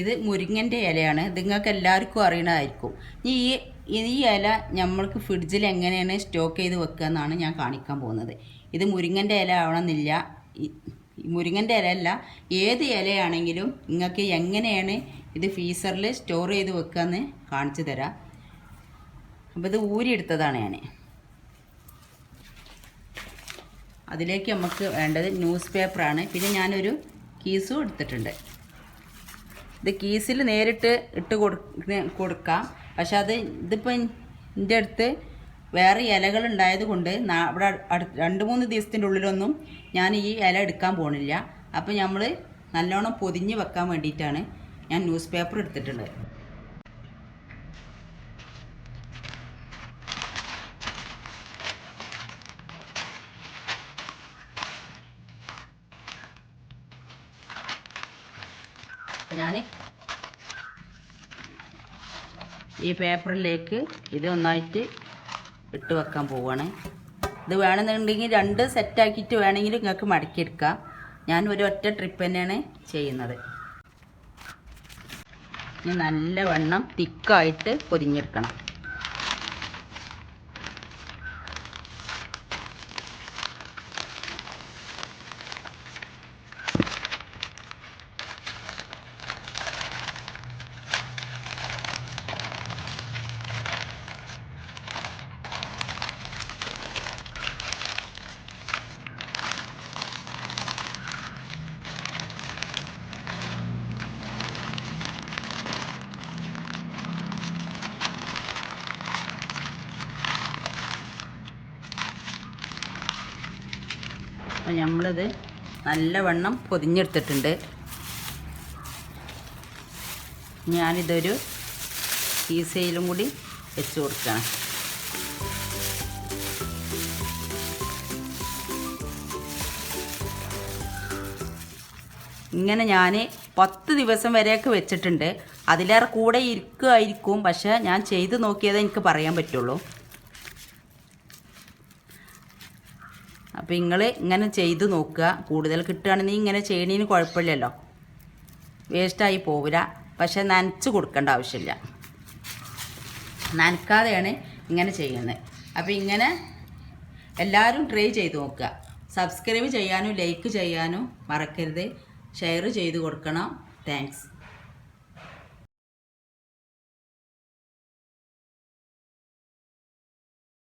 ഇത് മുരിങ്ങന്റെ ഇലയാണ്. ഇത് നിങ്ങൾക്ക് എല്ലാവർക്കും അറിയണതായിരിക്കും. ഈ ഈ ഇല നമ്മൾക്ക് ഫ്രിഡ്ജിൽ എങ്ങനെയാണ് സ്റ്റോക്ക് ചെയ്ത് വെക്കുക എന്നാണ് ഞാൻ കാണിക്കാൻ പോകുന്നത്. ഇത് മുരിങ്ങന്റെ ഇല ആവണമെന്നില്ല. മുരിങ്ങന്റെ ഇല അല്ല ഏത് ഇലയാണെങ്കിലും നിങ്ങൾക്ക് എങ്ങനെയാണ് ഇത് ഫീസറിൽ സ്റ്റോർ ചെയ്ത് വെക്കുക എന്ന് കാണിച്ചു തരാം. അപ്പോൾ ഇത് ഊരിയെടുത്തതാണ് ഞാൻ അതിലേക്ക് നമുക്ക് വേണ്ടത് ന്യൂസ് പേപ്പറാണ് പിന്നെ ഞാനൊരു കീസും എടുത്തിട്ടുണ്ട്. ഇത് കീസിൽ നേരിട്ട് ഇട്ട് കൊടുക്ക. പക്ഷെ അത് ഇതിപ്പോൾ എന്റെ അടുത്ത് വേറെ ഇലകൾ ഉണ്ടായത് കൊണ്ട് ഇവിടെ രണ്ട് മൂന്ന് ദിവസത്തിന്റെ ഉള്ളിലൊന്നും ഞാൻ ഈ ഇല എടുക്കാൻ പോണില്ല. അപ്പോൾ നമ്മൾ നല്ലോണം പൊതിഞ്ഞ് വെക്കാൻ വേണ്ടിയിട്ടാണ് ഞാൻ ന്യൂസ് പേപ്പർ എടുത്തിട്ടുള്ളത് ഞാൻ ഈ പേപ്പറിലേക്ക് ഇത് ഒന്നായിട്ട് ഇട്ട് വെക്കാൻ പോവാണ്. ഇത് വേണമെന്നുണ്ടെങ്കിൽ രണ്ട് സെറ്റാക്കിയിട്ട് വേണമെങ്കിൽ നിങ്ങൾക്ക് മടക്കിയെടുക്കാം. ഞാൻ ഒരു ഒറ്റ ട്രിപ്പ് തന്നെയാണ് ചെയ്യുന്നത്. ഇനി നല്ലവണ്ണം തിക്കായിട്ട് പൊതിഞ്ഞെടുക്കണം. അപ്പോൾ നമ്മളിത് നല്ലവണ്ണം പൊതിഞ്ഞെടുത്തിട്ടുണ്ട്. ഞാനിതൊരു ഈസയിലും കൂടി വെച്ച് കൊടുക്കണം. ഇങ്ങനെ ഞാൻ പത്ത് ദിവസം വരെയൊക്കെ വെച്ചിട്ടുണ്ട്. അതിലേറെ കൂടെ ഇരിക്കുമായിരിക്കും പക്ഷേ ഞാൻ ചെയ്ത് നോക്കിയതേ എനിക്ക് പറയാൻ പറ്റുള്ളൂ. അപ്പോൾ നിങ്ങൾ ഇങ്ങനെ ചെയ്ത് നോക്കുക. കൂടുതൽ കിട്ടുകയാണെങ്കിൽ ഇങ്ങനെ ചെയ്യണീന് കുഴപ്പമില്ലല്ലോ. വേസ്റ്റായി പോവില്ല. പക്ഷെ നനച്ച് കൊടുക്കേണ്ട ആവശ്യമില്ല. നനക്കാതെയാണ് ഇങ്ങനെ ചെയ്യുന്നത്. അപ്പോൾ ഇങ്ങനെ എല്ലാവരും ട്രൈ ചെയ്ത് നോക്കുക. സബ്സ്ക്രൈബ് ചെയ്യാനും ലൈക്ക് ചെയ്യാനും മറക്കരുത്. ഷെയർ ചെയ്ത് കൊടുക്കണം. താങ്ക്സ്